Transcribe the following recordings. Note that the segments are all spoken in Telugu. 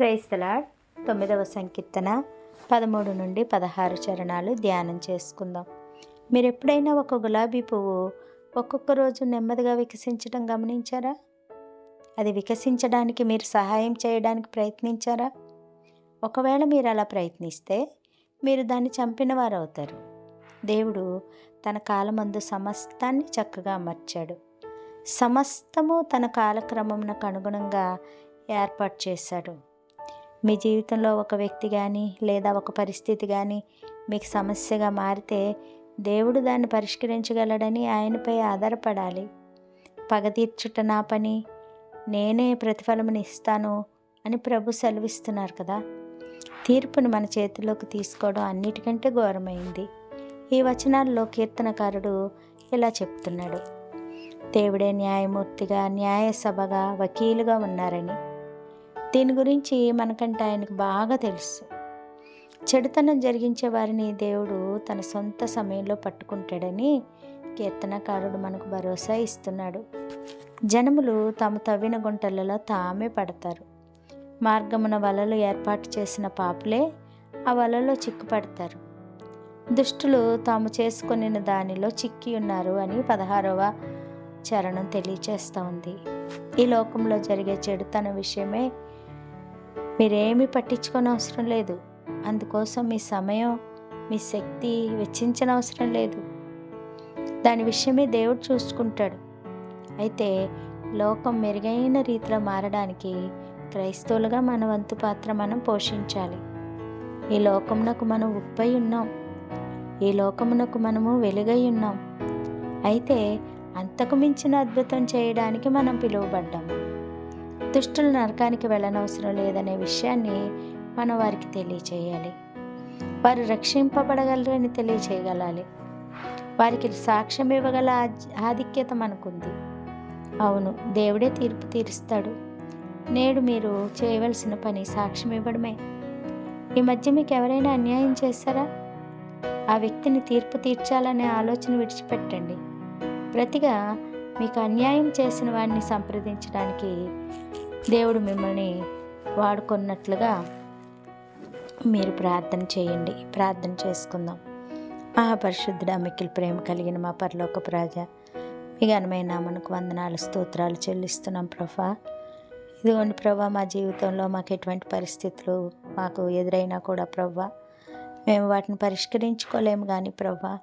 క్రైస్తలాడ్. తొమ్మిదవ సంకీర్తన పదమూడు నుండి పదహారు చరణాలు ధ్యానం చేసుకుందాం. మీరు ఎప్పుడైనా ఒక గులాబీ పువ్వు ఒక్కొక్క రోజు నెమ్మదిగా వికసించడం గమనించారా? అది వికసించడానికి మీరు సహాయం చేయడానికి ప్రయత్నించారా? ఒకవేళ మీరు అలా ప్రయత్నిస్తే మీరు దాన్ని చంపిన వారు అవుతారు దేవుడు తన కాలమందు సమస్తాన్ని చక్కగా అమర్చాడు. సమస్తము తన కాలక్రమమునకు అనుగుణంగా ఏర్పాటు చేశాడు. మీ జీవితంలో ఒక వ్యక్తి కానీ లేదా ఒక పరిస్థితి కానీ మీకు సమస్యగా మారితే దేవుడు దాన్ని పరిష్కరించగలడని ఆయనపై ఆధారపడాలి. పగ తీర్చుట నా పని నేనే ప్రతిఫలముని ఇస్తాను అని ప్రభు సెలవిస్తున్నారు కదా. తీర్పును మన చేతిలోకి తీసుకోవడం అన్నిటికంటే ఘోరమైంది. ఈ వచనాల్లో కీర్తనకారుడు ఇలా చెప్తున్నాడు. దేవుడే న్యాయమూర్తిగా న్యాయసభగా వకీలుగా ఉన్నారని. దీని గురించి మనకంటే ఆయనకు బాగా తెలుసు. చెడుతనం జరిగించే వారిని దేవుడు తన సొంత సమయంలో పట్టుకుంటాడని కీర్తనకారుడు మనకు భరోసా ఇస్తున్నాడు. జనములు తాము తవ్విన గుంటలలో తామే పడతారు. మార్గమున వలలు ఏర్పాటు చేసిన పాపులే ఆ వలలో చిక్కుపడతారు. దుష్టులు తాము చేసుకుని దానిలో చిక్కి ఉన్నారు అని పదహారవ చరణం తెలియచేస్తూ ఉంది. ఈ లోకంలో జరిగే చెడుతన విషయమే మీరేమీ పట్టించుకొని అవసరం లేదు. అందుకోసం మీ సమయం మీ శక్తి వెచ్చించిన అవసరం లేదు. దాని విషయమే దేవుడు చూసుకుంటాడు. అయితే లోకం మెరుగైన రీతిలో మారడానికి క్రైస్తవులుగా మన వంతు పాత్ర మనం పోషించాలి. ఈ లోకమునకు మనం ఉప్పై ఉన్నాం. ఈ లోకమునకు మనము వెలుగై ఉన్నాం. అయితే అంతకు మించిన అద్భుతం చేయడానికి మనం పిలువబడ్డాము దుష్టులు నరకానికి వెళ్ళనవసరం లేదనే విషయాన్ని మనం వారికి తెలియచేయాలి. వారు రక్షింపబడగలరని తెలియచేయగలాలి. వారికి సాక్ష్యం ఇవ్వగల ఆధిక్యత మనకుంది. అవును దేవుడే తీర్పు తీరుస్తాడు. నేడు మీరు చేయవలసిన పని సాక్ష్యం ఇవ్వడమే. ఈ మధ్య మీకు ఎవరైనా అన్యాయం చేశారా? ఆ వ్యక్తిని తీర్పు తీర్చాలనే ఆలోచన విడిచిపెట్టండి. ప్రతిగా మీకు అన్యాయం చేసిన వాడిని సంప్రదించడానికి దేవుడు మిమ్మల్ని వాడుకున్నట్లుగా మీరు ప్రార్థన చేయండి. ప్రార్థన చేసుకుందాం. మహాపరిశుద్ధుడ మిక్కిలి ప్రేమ కలిగిన మా పరలోక ప్రాజ మీ ఘనమైన మనకు వందనాలు స్తోత్రాలు చెల్లిస్తున్నాం ప్రభా. ఇదిగోండి ప్రభా మా జీవితంలో మాకు ఎటువంటి పరిస్థితులు మాకు ఎదురైనా కూడా ప్రభా మేము వాటిని పరిష్కరించుకోలేము కానీ ప్రభా.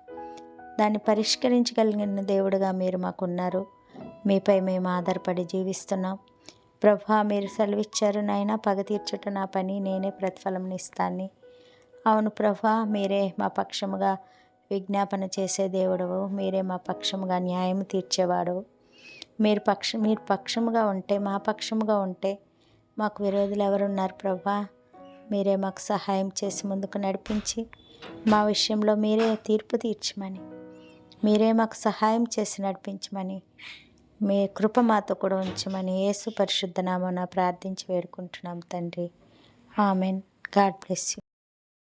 దాన్ని పరిష్కరించగలిగిన దేవుడుగా మీరు మాకున్నారు. మీపై మేము ఆధారపడి జీవిస్తున్నాం. ప్రభా మీరు సెలవిచ్చారు నాయన పగ తీర్చుట నా పని నేనే ప్రతిఫలం ఇస్తాను అవును ప్రభా మీరే మా పక్షముగా విజ్ఞాపన చేసే దేవుడవు మీరే మా పక్షముగా న్యాయం తీర్చేవాడు మీరు పక్ష మీరు పక్షముగా ఉంటే మా పక్షముగా ఉంటే మాకు విరోధులు ఎవరున్నారు ప్రభా? మీరే మాకు సహాయం చేసి ముందుకు నడిపించి మా విషయంలో మీరే తీర్పు తీర్చమని మీరే మాకు సహాయం చేసి నడిపించమని మీ కృప మాతో కూడా ఉంచమని యేసు పరిశుద్ధ నామన ప్రార్థించి వేడుకుంటున్నాం తండ్రి. ఆమెన్. God bless you.